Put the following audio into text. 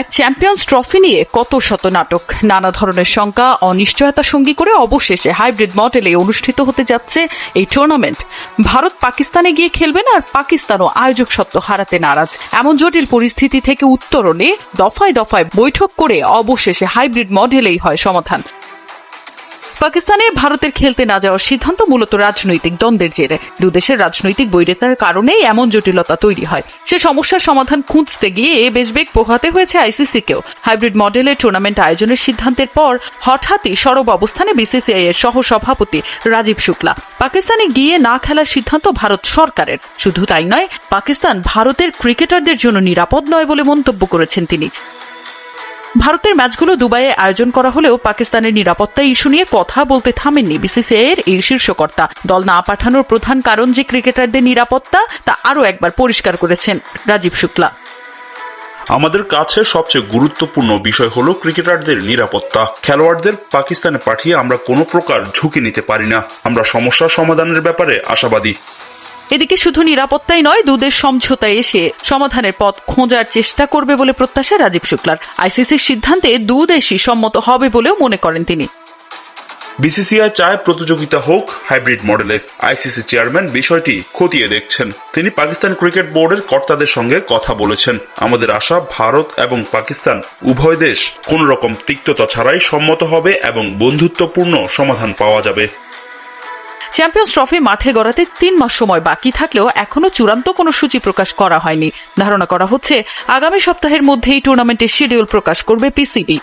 এক champions trophy নিয়ে কত শত নাটক। নানা ধরনের শঙ্কা, অনিশ্চয়তা সঙ্গী করে অবশেষে হাইব্রিড মডেলে অনুষ্ঠিত হতে যাচ্ছে এই টুর্নামেন্ট ভারত পাকিস্তানে গিয়ে খেলবে না আর পাকিস্তানও আয়োজক সত্ত্ব হারাতে নারাজ। এমন জটিল পরিস্থিতি থেকে উত্তরণে দফায় দফায় বৈঠক করে অবশেষে হাইব্রিড মডেলেই হয় সমাধান। পাকিস্তানে ভারতের খেলতে না যাওয়ার সিদ্ধান্ত মূলত রাজনৈতিক দ্বন্দ্বের জেরে। দুদেশের রাজনৈতিক বৈরিতার কারণেই এমন জটিলতা তৈরি হয়। সে সমস্যার সমাধান খুঁজতে গিয়ে বেশ বেগ পোহাতে হয়েছে আইসিসিকেও। হাইব্রিড মডেলে টুর্নামেন্ট আয়োজনের সিদ্ধান্তের পর হঠাৎই সরব অবস্থানে বিসিসিআই এর সহ সভাপতি রাজীব শুক্লা। পাকিস্তানে গিয়ে না খেলার সিদ্ধান্ত ভারত সরকারের। শুধু তাই নয়, পাকিস্তান ভারতের ক্রিকেটারদের জন্য নিরাপদ নয় বলে মন্তব্য করেছেন তিনি। ভারতের ম্যাচগুলো দুবাইয়ে আয়োজন করা হলেও পাকিস্তানের নিরাপত্তা ইস্যু নিয়ে কথা বলতে থামেননি বিসিসিআই এর এই শীর্ষকর্তা। দল না পাঠানোর প্রধান কারণ যে ক্রিকেটারদের নিরাপত্তা, তা আরও একবার পরিষ্কার করেছেন রাজীব শুক্লা। আমাদের কাছে সবচেয়ে গুরুত্বপূর্ণ বিষয় হলো ক্রিকেটারদের নিরাপত্তা। খেলোয়াড়দের পাকিস্তানে পাঠিয়ে আমরা কোনো প্রকার ঝুঁকি নিতে পারি না। আমরা সমস্যা সমাধানের ব্যাপারে আশাবাদী। এদিকে শুধু নিরাপত্তাই নয় দুদেশ সমঝোতায় এসে সমাধানের পথ খোঁজার চেষ্টা করবে বলে প্রত্যাশা রাজীব শুক্লার। আইসিসির সিদ্ধান্তে দুদেশই সম্মত হবে বলেও মনে করেন তিনি। বিসিসিআই চায় প্রতিযোগিতা হোক, হাইব্রিড মডেলে আইসিসি চেয়ারম্যান বিষয়টি খতিয়ে দেখছেন। তিনি পাকিস্তান ক্রিকেট বোর্ডের কর্তাদের সঙ্গে কথা বলেছেন। আমাদের আশা, ভারত এবং পাকিস্তান উভয় দেশ কোন রকম তিক্ততা ছাড়াই সম্মত হবে এবং বন্ধুত্বপূর্ণ সমাধান পাওয়া যাবে। চ্যাম্পিয়ন্স ট্রফি মাঠে গড়াতে তিন মাস সময় বাকি থাকলেও এখনও চূড়ান্ত কোনো সূচি প্রকাশ করা হয়নি। ধারণা করা হচ্ছে, আগামী সপ্তাহের মধ্যেই টুর্নামেন্টের শিডিউল প্রকাশ করবে পিসিবি।